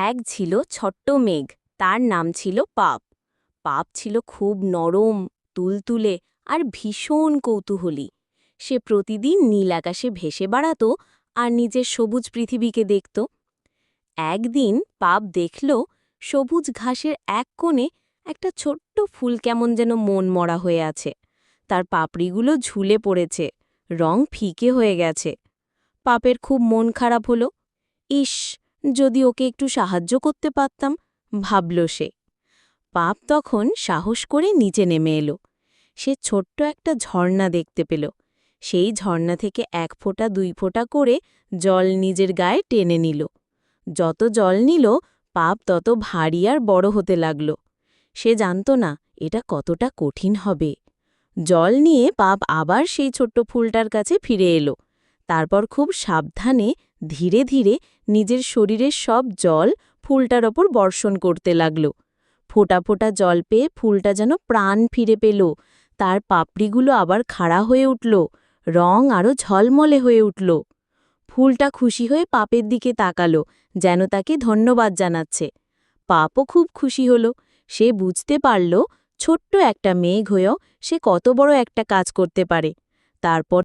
এক ছিল ছোট্ট মেঘ, তার নাম ছিল পাপ। পাপ ছিল খুব নরম, তুলতুলে আর ভীষণ কৌতূহলী। সে প্রতিদিন নীল আকাশে ভেসে বেড়াত আর নিজের সবুজ পৃথিবীকে দেখত। একদিন পাপ দেখল সবুজ ঘাসের এক কোণে একটা ছোট্ট ফুল কেমন যেন মন মরা হয়ে আছে। তার পাপড়িগুলো ঝুলে পড়েছে, রং ফিকে হয়ে গেছে। পাপের খুব মন খারাপ হলো। ইস যদি ওকে একটু সাহায্য করতে পারতাম, ভাবল সে। পাপ তখন সাহস করে নিচে নেমে এলো। সে ছোট্ট একটা ঝর্ণা দেখতে পেল। সেই ঝর্ণা থেকে এক ফোঁটা, দুই ফোঁটা করে জল নিজের গায়ে টেনে নিল। যত জল নিল, পাপ তত ভারী আর বড় হতে লাগল। সে জানত না, এটা কতটা কঠিন হবে। জল নিয়ে পাপ আবার সেই ছোট্ট ফুলটার কাছে ফিরে এলো। তারপর খুব সাবধানে, ধীরে ধীরে নিজের শরীরের সব জল ফুলটার ওপর বর্ষণ করতে লাগল। ফোঁটা ফোঁটা জল পেয়ে ফুলটা যেন প্রাণ ফিরে পেল। তার পাপড়িগুলো আবার খাড়া হয়ে উঠল, রং আরও ঝলমলে হয়ে উঠল। ফুলটা খুশি হয়ে পাপের দিকে তাকালো, যেন তাকে ধন্যবাদ জানাচ্ছে। পাপও খুব খুশি হল। সে বুঝতে পারল, ছোট্ট একটা মেঘ হয়েও সে কত বড় একটা কাজ করতে পারে। তারপর